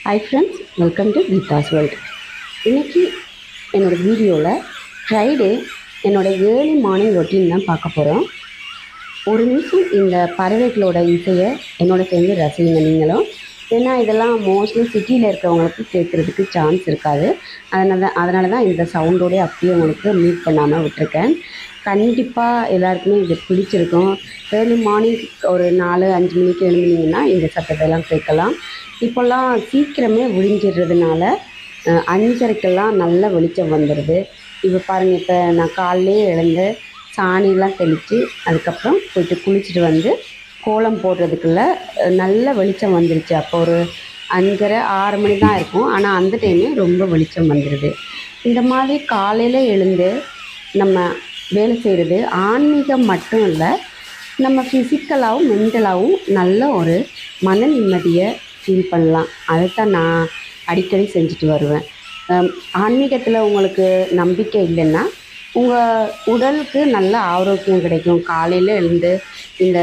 Hi friends welcome to Geetha's World இன்றைக்கி என்னோடய வீடியோவில் ஃப்ரைடே என்னோட ஏர்லி மார்னிங் ரொட்டீன் தான் பார்க்க போகிறோம் ஒரு நிமிஷம் இந்த பறவைகளோட இசையை என்னோட சேர்ந்து ரசிங்க நீங்களும் ஏன்னா இதெல்லாம் மோஸ்ட்லி சிட்டியில் இருக்கிறவங்களுக்கு கேட்குறதுக்கு சான்ஸ் இருக்காது. அதனால் தான் அதனால தான் இந்த சவுண்டோடய அப்படியே உங்களுக்கு மீட் பண்ணாமல் விட்டுருக்கேன். கண்டிப்பாக எல்லாருக்குமே இது பிடிச்சிருக்கும். ஏர்லி மார்னிங் ஒரு நாலு அஞ்சு மணிக்கு எழுந்துனீங்கன்னா இந்த சத்தத்தெல்லாம் கேட்கலாம். இப்போல்லாம் சீக்கிரமே விழிஞ்சிடுறதுனால அஞ்சரைக்கெல்லாம் நல்ல வெளிச்சம் வந்துடுது இப்போ பாருங்கள் இப்போ நான் காலையிலே எழுந்து சாணியெலாம் தெளித்து அதுக்கப்புறம் போயிட்டு குளிச்சுட்டு வந்து கோலம் போடுறதுக்குள்ள நல்ல வெளிச்சம் வந்துருச்சு. அப்போ ஒரு அஞ்சரை ஆறு மணி தான் இருக்கும். ஆனால் அந்த டைமே ரொம்ப வெளிச்சம் வந்துடுது இந்த மாதிரி காலையில் எழுந்து நம்ம வேலை செய்கிறது ஆன்மீகம் மட்டும் இல்லை நம்ம ஃபிசிக்கலாகவும் மென்டலாகவும் நல்ல ஒரு மன நிம்மதியை ஃபீல் பண்ணலாம். அதைத்தான் நான் அடிக்கடி செஞ்சுட்டு வருவேன். ஆன்மீகத்தில் உங்களுக்கு நம்பிக்கை இல்லைன்னா உங்கள் உடலுக்கு நல்ல ஆரோக்கியம் கிடைக்கும். காலையில் எழுந்து இந்த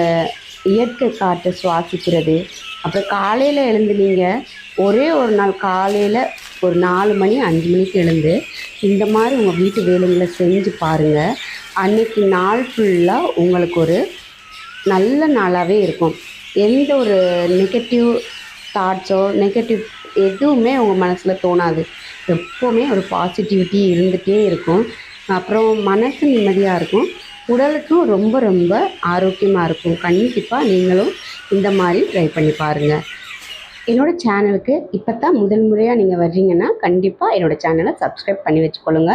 இயற்கை காற்றை சுவாசிக்கிறது. அப்புறம் காலையில் எழுந்து நீங்கள் ஒரே ஒரு நாள் காலையில் ஒரு நாலு மணி அஞ்சு மணிக்கு எழுந்து இந்த மாதிரி உங்கள் வீட்டு வேலைங்களை செஞ்சு பாருங்கள் அன்னைக்கு நாள் ஃபுல்லாக உங்களுக்கு ஒரு நல்ல நாளாகவே இருக்கும். எந்த ஒரு நெகட்டிவ் தாட்ஸோ நெகட்டிவ் எதுவுமே உங்கள் மனசில் தோணாது. எப்போவுமே ஒரு பாசிட்டிவிட்டி இருந்துகிட்டே இருக்கும். அப்புறம் மனசு நிம்மதியாக இருக்கும். உடலுக்கும் ரொம்ப ரொம்ப ஆரோக்கியமாக இருக்கும். கண்டிப்பாக நீங்களும் இந்த மாதிரி ட்ரை பண்ணி பாருங்கள் என்னோடய சேனலுக்கு இப்போ தான் முதல் முறையாக நீங்கள் வர்றீங்கன்னா கண்டிப்பாக என்னோடய சேனலை சப்ஸ்கிரைப் பண்ணி வச்சுக்கொள்ளுங்க.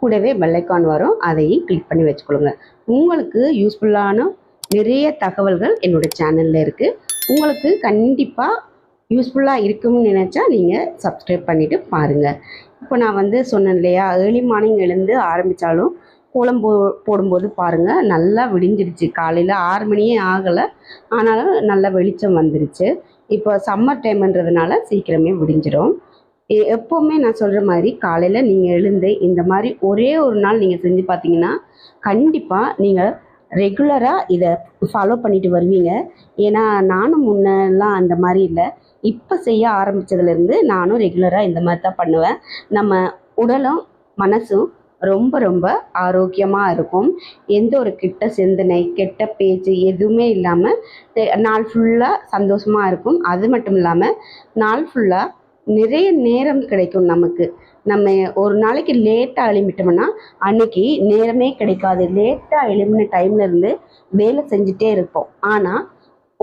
கூடவே பெல்லைக்கான் வரும். அதையும் கிளிக் பண்ணி வச்சுக்கொள்ளுங்க. உங்களுக்கு யூஸ்ஃபுல்லான நிறைய தகவல்கள் என்னோடய சேனலில் இருக்குது உங்களுக்கு கண்டிப்பாக யூஸ்ஃபுல்லாக இருக்கும்னு நினச்சா நீங்கள் சப்ஸ்கிரைப் பண்ணிவிட்டு பாருங்கள் இப்போ நான் வந்து சொன்னேன் இல்லையா ஏர்லி மார்னிங் எழுந்து ஆரம்பித்தாலும் கோலம் போ போடும்போது பாருங்கள் நல்லா விடிஞ்சிருச்சு. காலையில் ஆறு மணியே ஆகலை. ஆனாலும் நல்லா வெளிச்சம் வந்துருச்சு. இப்போ சம்மர் டைம்ன்றதுனால சீக்கிரமே விடிஞ்சிடும் எப்போவுமே நான் சொல்கிற மாதிரி காலையில் நீங்கள் எழுந்து இந்த மாதிரி ஒரே ஒரு நாள் நீங்கள் செஞ்சு பார்த்தீங்கன்னா கண்டிப்பாக நீங்கள் ரெகுலராக இதை ஃபாலோ பண்ணிட்டு வருவீங்க. ஏன்னா நானும் முன்னெல்லாம் அந்த மாதிரி இல்லை. இப்போ செய்ய ஆரம்பித்ததுலேருந்து நானும் ரெகுலராக இந்த மாதிரி தான் பண்ணுவேன். நம்ம உடலும் மனசும் ரொம்ப ரொம்ப ஆரோக்கியமாக இருக்கும். எந்த ஒரு கிட்ட சிந்தனை கெட்ட பேச்சு எதுவுமே இல்லாமல் நாள் ஃபுல்லாக சந்தோஷமாக இருக்கும். அது மட்டும் இல்லாமல் நாள் ஃபுல்லாக நிறைய நேரம் கிடைக்கும் நமக்கு. நம்ம ஒரு நாளைக்கு லேட்டாக எழுமிட்டோம்னா அன்னைக்கு நேரமே கிடைக்காது. லேட்டாக எழுமின டைம்லேருந்து வேலை செஞ்சுட்டே இருப்போம். ஆனால்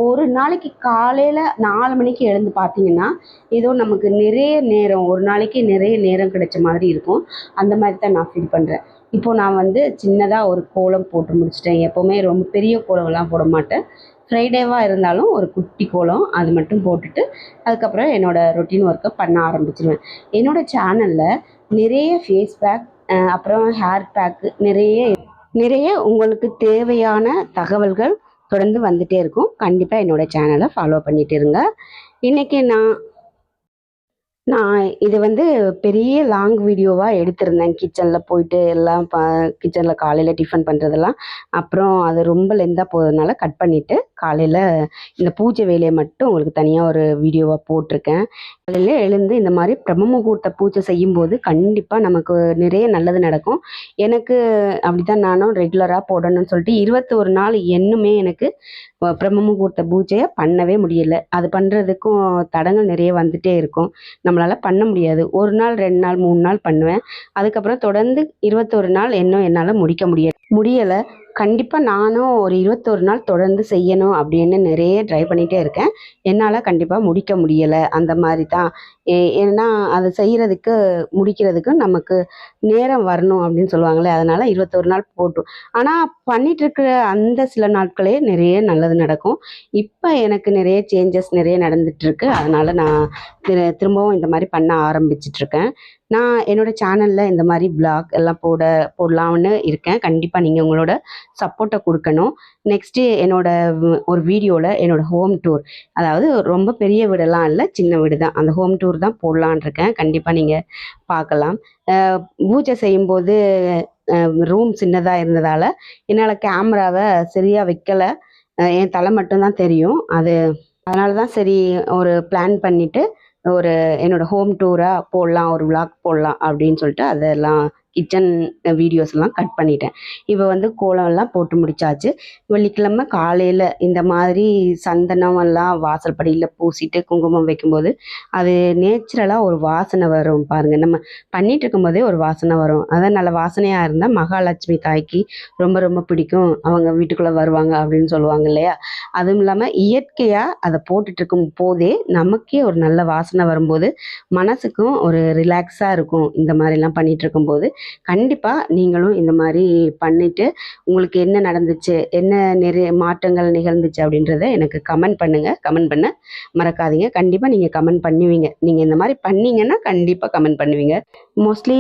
ஒரு நாளைக்கு காலையில் நாலு மணிக்கு எழுந்து பார்த்தீங்கன்னா ஏதோ நமக்கு நிறைய நேரம் ஒரு நாளைக்கு நிறைய நேரம் கிடைச்ச மாதிரி இருக்கும். அந்த மாதிரி தான் நான் ஃபீல் பண்ணுறேன் இப்போது நான் வந்து சின்னதாக ஒரு கோலம் போட்டு முடிச்சிட்டேன். எப்போவுமே ரொம்ப பெரிய கோலம்லாம் போட மாட்டேன். ஃப்ரைடேவாக இருந்தாலும் ஒரு குட்டி கோலம் அது மட்டும் போட்டுட்டு அதுக்கப்புறம் என்னோடய ரொட்டீன் ஒர்க்கை பண்ண ஆரம்பிச்சிடுவேன் என்னோடய சேனலில் நிறைய ஃபேஸ் பேக் அப்புறம் ஹேர் பேக்கு நிறைய நிறைய உங்களுக்கு தேவையான தகவல்கள் தொடர்ந்து வந்துட்டே இருக்கும். கண்டிப்பாக என்னோட சேனலை ஃபாலோ பண்ணிட்டு இருங்க இன்றைக்கி நான் நான் இது வந்து பெரிய லாங் வீடியோவாக எடுத்திருந்தேன். கிச்சனில் போயிட்டு எல்லாம் ப கிச்சனில் காலையில் டிஃபன் பண்ணுறதெல்லாம் அப்புறம் அது ரொம்ப லெந்தாக போகிறதுனால கட் பண்ணிவிட்டு காலையில் இந்த பூஜை வேலையை மட்டும் உங்களுக்கு தனியாக ஒரு வீடியோவாக போட்டிருக்கேன். காலையில் எழுந்து இந்த மாதிரி பிரம்ம முகூர்த்த பூஜை செய்யும்போது கண்டிப்பாக நமக்கு நிறைய நல்லது நடக்கும். எனக்கு அப்படி தான் நானும் ரெகுலராக போடணும்னு சொல்லிட்டு இருபத்தொரு நாள் இன்னுமே எனக்கு பிரம்ம முகூர்த்த பூஜையை பண்ணவே முடியல. அது பண்ணுறதுக்கும் தடங்கள் நிறைய வந்துட்டே இருக்கும். நம்மளால் பண்ண முடியாது. ஒரு நாள் ரெண்டு நாள் மூணு நாள் பண்ணுவேன். அதுக்கப்புறம் தொடர்ந்து இருபத்தொரு நாள் இன்னும் என்னால் முடிக்க முடியாது முடியலை. கண்டிப்பாக நானும் ஒரு இருபத்தொரு நாள் தொடர்ந்து செய்யணும் அப்படின்னு நிறைய ட்ரை பண்ணிகிட்டே இருக்கேன். என்னால் கண்டிப்பாக முடிக்க முடியலை. அந்த மாதிரி தான். ஏ- ஏன்னா அதை செய்கிறதுக்கு முடிக்கிறதுக்கு நமக்கு நேரம் வரணும் அப்படின்னு சொல்லுவாங்களே அதனால் இருபத்தொரு நாள் போட்டும். ஆனால் பண்ணிட்டு இருக்கிற அந்த சில நாட்களே நிறைய நல்லது நடக்கும். இப்போ எனக்கு நிறைய சேஞ்சஸ் நிறைய நடந்துட்டு இருக்கு அதனால் நான் திரு திரும்பவும் இந்த மாதிரி பண்ண ஆரம்பிச்சிட்ருக்கேன் நான் என்னோட சேனலில் இந்த மாதிரி பிளாக் எல்லாம் போட போடலாம்னு இருக்கேன். கண்டிப்பாக நீங்கள் உங்களோட சப்போர்ட்டை கொடுக்கணும். நெக்ஸ்ட்டு என்னோட ஒரு வீடியோவில் என்னோட ஹோம் டூர் அதாவது ரொம்ப பெரிய வீடெல்லாம் இல்லை சின்ன வீடு தான் அந்த ஹோம் டூர் தான் போடலான் இருக்கேன். கண்டிப்பாக நீங்கள் பார்க்கலாம். பூஜை செய்யும்போது ரூம் சின்னதாக இருந்ததால் என்னால் கேமராவை சரியாக வைக்கலை. என் தலை மட்டும்தான் தெரியும். அது அதனால தான் சரி ஒரு பிளான் பண்ணிவிட்டு ஒரு என்னோட ஹோம் டூராக போடலாம் ஒரு விளாக் போடலாம் அப்படின்னு சொல்லிட்டு அதெல்லாம் கிச்சன் வீடியோஸ்லாம் கட் பண்ணிட்டேன். இப்போ வந்து கோலம் எல்லாம் போட்டு முடிச்சாச்சு. வெள்ளிக்கிழமை காலையில் இந்த மாதிரி சந்தனம் எல்லாம் வாசல்படியில் பூசிட்டு குங்குமம் வைக்கும்போது அது நேச்சுரலாக ஒரு வாசனை வரும் பாருங்கள் நம்ம பண்ணிகிட்டு இருக்கும்போதே ஒரு வாசனை வரும். அதான் நல்ல வாசனையாக இருந்தால் மகாலட்சுமி தாய்க்கு ரொம்ப ரொம்ப பிடிக்கும். அவங்க வீட்டுக்குள்ளே வருவாங்க அப்படின்னு சொல்லுவாங்க இல்லையா? அதுவும் இல்லாமல் இயற்கையாக அதை போட்டுட்டு இருக்கும் போதே நமக்கே ஒரு நல்ல வாசனை வரும்போது மனசுக்கும் ஒரு ரிலாக்ஸாக இருக்கும் இந்த மாதிரிலாம் பண்ணிட்டு இருக்கும்போது கண்டிப்பாக நீங்களும் இந்த மாதிரி பண்ணிவிட்டு உங்களுக்கு என்ன நடந்துச்சு என்ன நிறைய மாற்றங்கள் நிகழ்ந்துச்சு அப்படின்றத எனக்கு கமெண்ட் பண்ணுங்கள் கமெண்ட் பண்ண மறக்காதீங்க. கண்டிப்பாக நீங்கள் கமெண்ட் பண்ணுவீங்க. நீங்கள் இந்த மாதிரி பண்ணீங்கன்னா கண்டிப்பாக கமெண்ட் பண்ணுவீங்க. மோஸ்ட்லி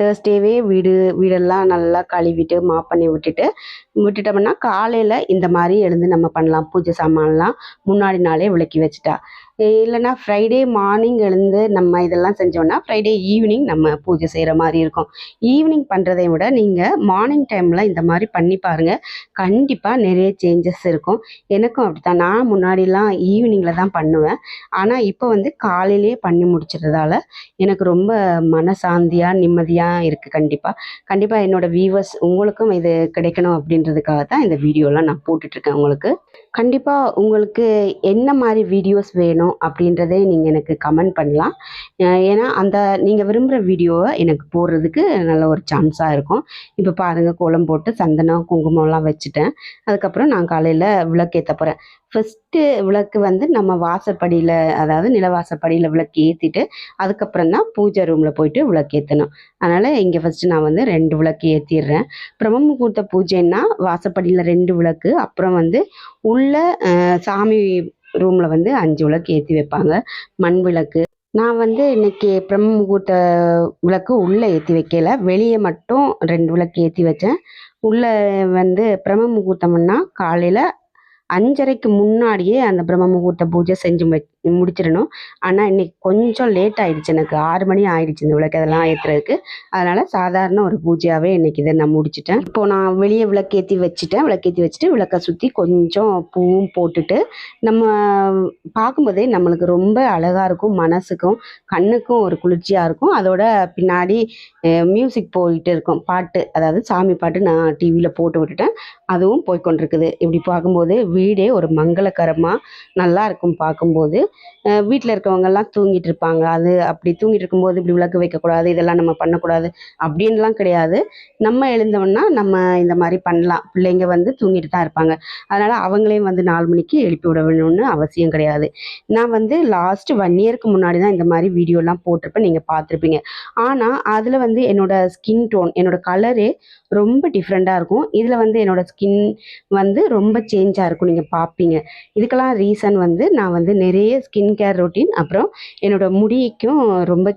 தேர்ஸ்டேவே வீடு வீடெல்லாம் நல்லா கழுவிட்டு மாப் பண்ணி விட்டுட்டு விட்டுட்டோம்னா காலையில் இந்த மாதிரி எழுந்து நம்ம பண்ணலாம். பூஜை சாமான்லாம் முன்னாடி நாளே விளக்கி வச்சுட்டா. இல்லைன்னா ஃப்ரைடே மார்னிங் எழுந்து நம்ம இதெல்லாம் செஞ்சோன்னா ஃப்ரைடே ஈவினிங் நம்ம பூஜை செய்கிற மாதிரி இருக்கும். ஈவினிங் பண்ணுறதை விட நீங்கள் மார்னிங் டைமில் இந்த மாதிரி பண்ணி பாருங்கள் கண்டிப்பாக நிறைய சேஞ்சஸ் இருக்கும். எனக்கும் அப்படி தான் நான் முன்னாடிலாம் ஈவினிங்கில் தான் பண்ணுவேன். ஆனால் இப்போ வந்து காலையிலேயே பண்ணி முடிச்சிடுறதால எனக்கு ரொம்ப மனசாந்தியாக நிம்மதியாக இருக்குது கண்டிப்பாக கண்டிப்பாக என்னோடய வியூவர்ஸ் உங்களுக்கும் இது கிடைக்கணும் அப்படின்றதுக்காக தான் இந்த வீடியோலாம் நான் போட்டுட்ருக்கேன் உங்களுக்கு. கண்டிப்பாக உங்களுக்கு என்ன மாதிரி வீடியோஸ் வேணும்? அப்படின்றதே நீங்கள் எனக்கு கமெண்ட் பண்ணலாம். ஏன்னா அந்த நீங்கள் விரும்புகிற வீடியோவை எனக்கு போடுறதுக்கு நல்ல ஒரு சான்ஸாக இருக்கும். இப்போ பாருங்கள் கோலம் போட்டு சந்தனம் குங்குமம்லாம் வச்சுட்டேன். அதுக்கப்புறம் நான் காலையில் விளக்கேற்ற போகிறேன் ஃபஸ்ட்டு விளக்கு வந்து நம்ம வாசப்படியில் அதாவது நிலவாசப்படியில் விளக்கு ஏற்றிட்டு அதுக்கப்புறம் தான் பூஜை ரூமில் போயிட்டு விளக்கு ஏற்றணும் அதனால் இங்கே ஃபஸ்ட்டு நான் வந்து ரெண்டு விளக்கு ஏற்றிடுறேன் பிரம்ம முகூர்த்த பூஜைன்னா வாசப்படியில் ரெண்டு விளக்கு அப்புறம் வந்து உள்ள சாமி ரூமில் வந்து அஞ்சு விளக்கு ஏற்றி வைப்பாங்க. மண் விளக்கு. நான் வந்து இன்னைக்கு பிரம்ம முகூர்த்த விளக்கு உள்ளே ஏற்றி வைக்கல. வெளியே மட்டும் ரெண்டு விளக்கு ஏற்றி வச்சேன். உள்ளே வந்து பிரம்ம முகூர்த்தம்னா காலையில் அஞ்சரைக்கு முன்னாடியே அந்த பிரம்ம முகூர்த்த பூஜை செஞ்சு முடிச்சிடணும். ஆனால் இன்னைக்கு கொஞ்சம் லேட் ஆயிடுச்சு எனக்கு. ஆறு மணி ஆயிடுச்சு இந்த விளக்கு அதெல்லாம் ஏற்றுறதுக்கு அதனால் சாதாரண ஒரு பூஜையாகவே இன்னைக்கு இதை நான் முடிச்சிட்டேன். இப்போ நான் வெளியே விளக்கேற்றி வச்சுட்டேன். விளக்கேற்றி வச்சுட்டு விளக்கை சுற்றி கொஞ்சம் பூவும் போட்டுட்டு நம்ம பார்க்கும்போதே நம்மளுக்கு ரொம்ப அழகாக இருக்கும். மனசுக்கும் கண்ணுக்கும் ஒரு குளிர்ச்சியாக இருக்கும். அதோட பின்னாடி மியூசிக் போயிட்டு இருக்கும். பாட்டு அதாவது சாமி பாட்டு நான் டிவியில் போட்டு விட்டுட்டேன். அதுவும் போய்கொண்டிருக்குது இப்படி பார்க்கும்போது வீடே ஒரு மங்களகரமாக நல்லா இருக்கும் பார்க்கும்போது. வீட்டில் இருக்கவங்கெல்லாம் தூங்கிட்டு இருப்பாங்க. அது அப்படி தூங்கிட்டு இருக்கும்போது இப்படி விளக்கு வைக்கக்கூடாது இதெல்லாம் நம்ம பண்ணக்கூடாது அப்படின்லாம் கிடையாது. நம்ம எழுந்தோம்னா நம்ம இந்த மாதிரி பண்ணலாம். பிள்ளைங்க வந்து தூங்கிட்டு தான் இருப்பாங்க. அதனால் அவங்களையும் வந்து நாலு மணிக்கு எழுப்பி விட வேணும்னு அவசியம் கிடையாது. நான் வந்து லாஸ்ட் ஒன் இயருக்கு முன்னாடி தான் இந்த மாதிரி வீடியோலாம் போட்டிருப்பேன். நீங்கள் பார்த்துருப்பீங்க. ஆனால் அதில் வந்து என்னோட ஸ்கின் டோன் என்னோட கலரே ரொம்ப டிஃப்ரெண்ட்டாக இருக்கும். இதில் வந்து என்னோட ஸ்கின் ஸ்கின் வந்து ரொம்ப சேஞ்சாக இருக்கும். நீங்கள் பார்ப்பீங்க இதுக்கெல்லாம் ரீசன் வந்து நான் வந்து நிறைய ஸ்கின் கேர் ரொட்டீன் அப்புறம் என்னோட முடிக்கும் ரொம்ப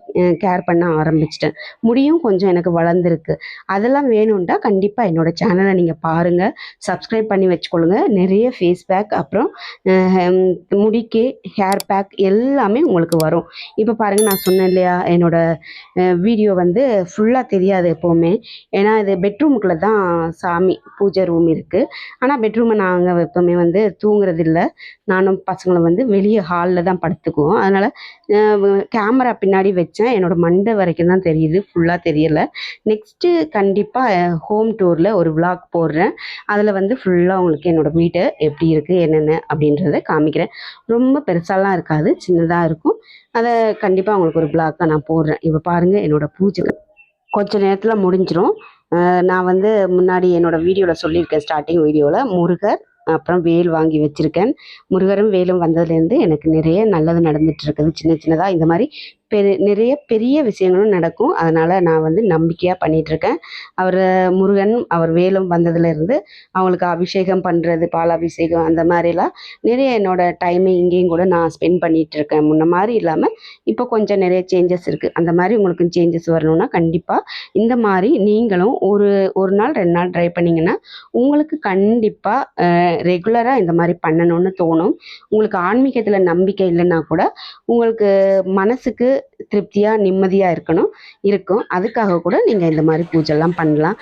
கேர் பண்ண ஆரம்பிச்சிட்டேன். முடியும் கொஞ்சம் எனக்கு வளர்ந்துருக்கு. அதெல்லாம் வேணும்ட்டா கண்டிப்பாக என்னோட சேனலை நீங்கள் பாருங்கள் சப்ஸ்கிரைப் பண்ணி வச்சுக்கொள்ளுங்க. நிறைய ஃபேஸ் பேக் அப்புறம் முடிக்கு ஹேர் பேக் எல்லாமே உங்களுக்கு வரும். இப்போ பாருங்கள் நான் சொன்னேன் இல்லையா என்னோட வீடியோ வந்து ஃபுல்லாக தெரியாது எப்போவுமே. ஏன்னா இது பெட்ரூமுக்குள்ளே தான் சாமி பூஜை ரூம் இருக்குது ஆனால் பெட்ரூமை நாங்கள் எப்போவுமே வந்து தூங்குறதில்ல. நானும் பசங்களும் வந்து வெளியே ஹாலில் தான் படுத்துக்குவோம். அதனால் கேமரா பின்னாடி வச்சேன். என்னோட மண்டை வரைக்கும் தான் தெரியுது. ஃபுல்லாக தெரியலை. நெக்ஸ்ட்டு கண்டிப்பாக ஹோம் டூரில் ஒரு விளாக் போடுறேன். அதில் வந்து ஃபுல்லாக உங்களுக்கு என்னோட வீட்டை எப்படி இருக்குது என்னென்ன அப்படின்றத காமிக்கிறேன். ரொம்ப பெருசாலாம் இருக்காது. சின்னதாக இருக்கும். அதை கண்டிப்பாக உங்களுக்கு ஒரு பிளாக்காக நான் போடுறேன். இப்போ பாருங்கள் என்னோட பூஜை. கொஞ்ச நேரத்தில் முடிஞ்சிடும் நான் வந்து முன்னாடி என்னோட வீடியோவில் சொல்லியிருக்கேன் ஸ்டார்டிங் வீடியோவில் முருகர் அப்புறம் வேல் வாங்கி வச்சுருக்கேன். முருகரும் வேலும் வந்ததுலேருந்து எனக்கு நிறைய நல்லது நடந்துகிட்ருக்குது இருக்குது. சின்ன சின்னதாக இந்த மாதிரி பெரு நிறைய பெரிய விஷயங்களும் நடக்கும். அதனால் நான் வந்து நம்பிக்கையாக பண்ணிகிட்ருக்கேன் அவர் முருகன் அவர் வேலும் வந்ததுலேருந்து அவங்களுக்கு அபிஷேகம் பண்ணுறது பாலாபிஷேகம் அந்த மாதிரிலாம் நிறைய என்னோடய டைமை இங்கேயும் கூட நான் ஸ்பெண்ட் பண்ணிகிட்டு இருக்கேன் முன்ன மாதிரி இல்லாமல் இப்போ கொஞ்சம் நிறைய சேஞ்சஸ் இருக்குது அந்த மாதிரி உங்களுக்கு சேஞ்சஸ் வரணும்னா கண்டிப்பாக இந்த மாதிரி நீங்களும் ஒரு ஒரு நாள் ரெண்டு நாள் ட்ரை பண்ணிங்கன்னா உங்களுக்கு கண்டிப்பாக ரெகுலராக இந்த மாதிரி பண்ணணும்னு தோணும். உங்களுக்கு ஆன்மீகத்தில் நம்பிக்கை இல்லைன்னா கூட உங்களுக்கு மனசுக்கு திருப்தியாக நிம்மதியாக இருக்கணும் இருக்கும். அதுக்காக கூட நீங்கள் இந்த மாதிரி பூஜைலாம் பண்ணலாம்.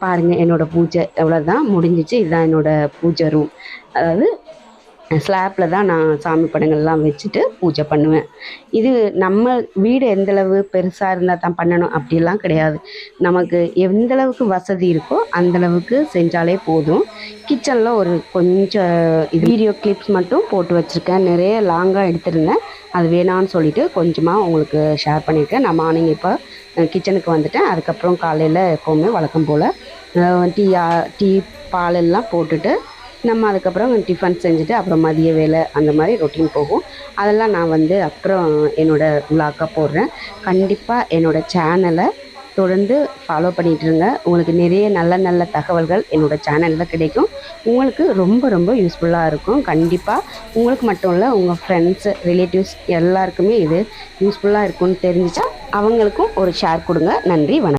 பாருங்கள் என்னோடய பூஜை எவ்வளோ தான் முடிஞ்சிச்சு இதுதான் என்னோடய பூஜை ரூம் அதாவது ஸ்லாப்பில் தான் நான் சாமி படங்கள்லாம் வச்சுட்டு பூஜை பண்ணுவேன். இது நம்ம வீடு எந்தளவு பெருசாக இருந்தால் தான் பண்ணணும் அப்படிலாம் கிடையாது. நமக்கு எந்தளவுக்கு வசதி இருக்கோ அந்தளவுக்கு செஞ்சாலே போதும். கிச்சனில் ஒரு கொஞ்சம் இது வீடியோ கிளிப்ஸ் மட்டும் போட்டு வச்சுருக்கேன். நிறைய லாங்காக எடுத்திருந்தேன். அது வேணான்னு சொல்லிட்டு கொஞ்சமாக உங்களுக்கு ஷேர் பண்ணியிருக்கேன். நான் மார்னிங் இப்போ கிச்சனுக்கு வந்துட்டேன். அதுக்கப்புறம் காலையில் எப்போவுமே வழக்கம் போல் டீ டீ பால் எல்லாம் போட்டுட்டு நம்ம அதுக்கப்புறம் டிஃபன் செஞ்சுட்டு அப்புறம் மதிய வேலை அந்த மாதிரி ரொட்டீன் போகும். அதெல்லாம் நான் வந்து அப்புறம் என்னோடய விலாக்காக போடுறேன். கண்டிப்பாக என்னோடய சேனலை தொடர்ந்து ஃபாலோ பண்ணிகிட்டு இருங்க. உங்களுக்கு நிறைய நல்ல நல்ல தகவல்கள் என்னோடய சேனலில் கிடைக்கும். உங்களுக்கு ரொம்ப ரொம்ப யூஸ்ஃபுல்லாக இருக்கும். கண்டிப்பாக உங்களுக்கு மட்டும் இல்லை உங்கள் ஃப்ரெண்ட்ஸு ரிலேட்டிவ்ஸ் எல்லாருக்குமே இது யூஸ்ஃபுல்லாக இருக்கும்னு தெரிஞ்சிச்சா அவங்களுக்கும் ஒரு ஷேர் கொடுங்க. நன்றி வணக்கம்.